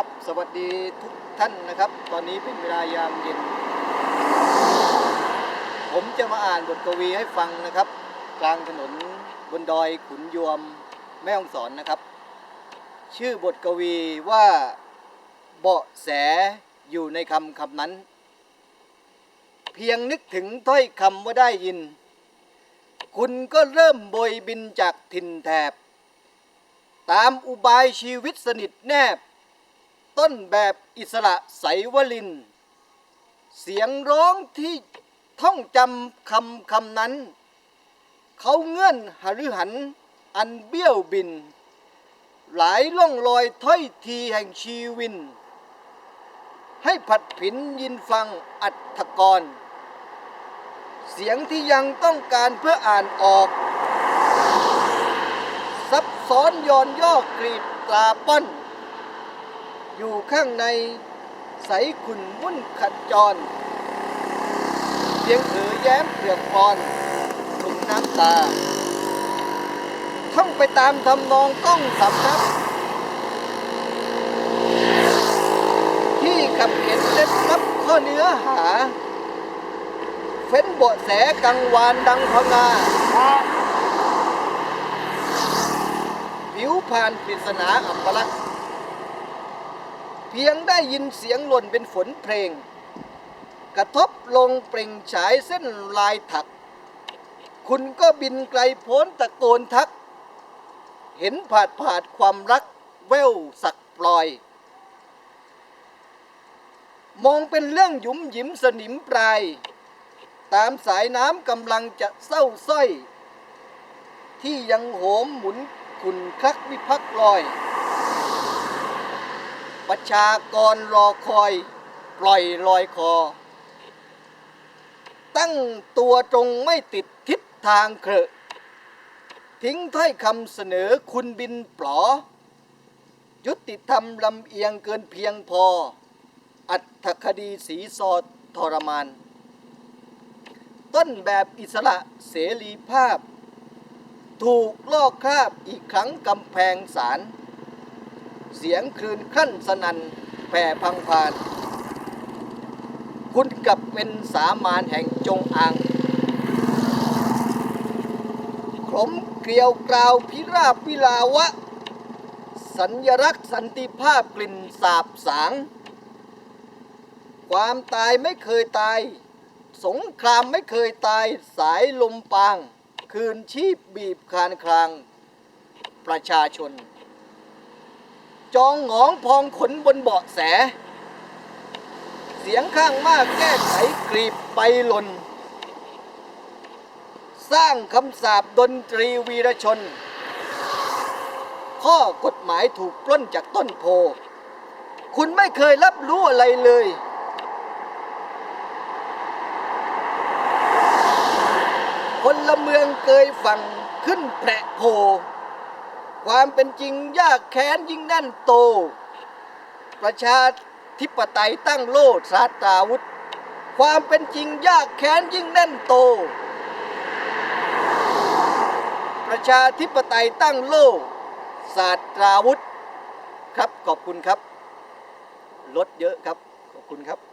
ครับ สวัสดีทุกท่านนะครับ ตอนนี้เป็นเวลายามเย็น ผมจะมาอ่านบทกวีให้ฟังนะครับ กลางถนนบนดอยขุนยวมแม่ฮ่องสอนนะครับ ชื่อบทกวีว่าเบาะแสอยู่ในคำคำนั้น เพียงนึกถึงถ้อยคำว่าได้ยิน คุณก็เริ่มบยบินจากถิ่นแถบ ตามอุบายชีวิตสนิทแนบ ต้นแบบอิสระใสวลิน เสียงร้องที่ท่องจำคำคำนั้น เขาเงื่อนหฤหันอันเบี้ยวบิน หลายล่องลอยถ้อยทีแห่งชีวิน ให้ผัดผินยินฟังอัตถกร เสียงที่ยังต้องการเพื่ออ่านออก ซับซ้อนย้อนย่อกรีดตราป้อน อยู่ข้างในใสขุนวุ่นขัดจร เสียงเอ๋อแย้มเปลือกพรถุงน้ำตา ท่องไปตามทำนองก้องสำนักที่ขับเข็นเล็ดลับข้อเนื้อหา เฟ้นเบาะแสกังวานดังพงาผิวผ่านปริศนาอัปลักษณ เพียงได้ยินเสียงหล่นเป็นฝนเพลง กระทบลงเปล่งฉายเส้นลายถัก คุณก็บินไกลโพ้นตะโกนทัก เห็นผาดผาดความรักแววสักปลอย มองเป็นเรื่องหยุมหยิมสนิมปลาย ตามสายน้ำกำลังจะเศร้าสร้อย ที่ยังโหมหมุนขุนคลักวิพักลอย ประชากรรอคอย ปล่อยลอยคอ ตั้งตัวตรงไม่ติดทิศทางเครอะทิ้งถ้อยคำเสนอคุณบินปลอ ยุติธรรมลำเอียงเกินเพียงพอ อัตคดีสีสอดทรมาน ต้นแบบอิสระเสรีภาพ ถูกลอกคราบอีกครั้งกำแพงศาล เสียงคลื่นขั้นสนันแผ่พังพาน คุณกลับเป็นสามานแห่งจงอางขมเกลียวกราวพิราบวิลาวะ สัญลักษณ์สันติภาพกลิ่นสาบสาง ความตายไม่เคยตาย สงครามไม่เคยตายสายลมปาง คืนชีพบีบคานคลาง ประชาชน จองหงองพองขนบนเบาะแส เสียงข้างมากแก้ไขกรีบไปหล่น สร้างคำสาบดนตรีวีรชน ข้อกฎหมายถูกปล้นจากต้นโพ คุณไม่เคยรับรู้อะไรเลย คนละเมืองเกยฝั่งขึ้นแผะโพ ความเป็นจริงยากแค้นยิ่งแน่นโต ประชาธิปไตยตั้งโลดสาตราวุธ ความเป็นจริงยากแค้นยิ่งแน่นโต ประชาธิปไตยตั้งโลดศาสตราวุธครับขอบคุณครับ ลดเยอะครับ ขอบคุณครับ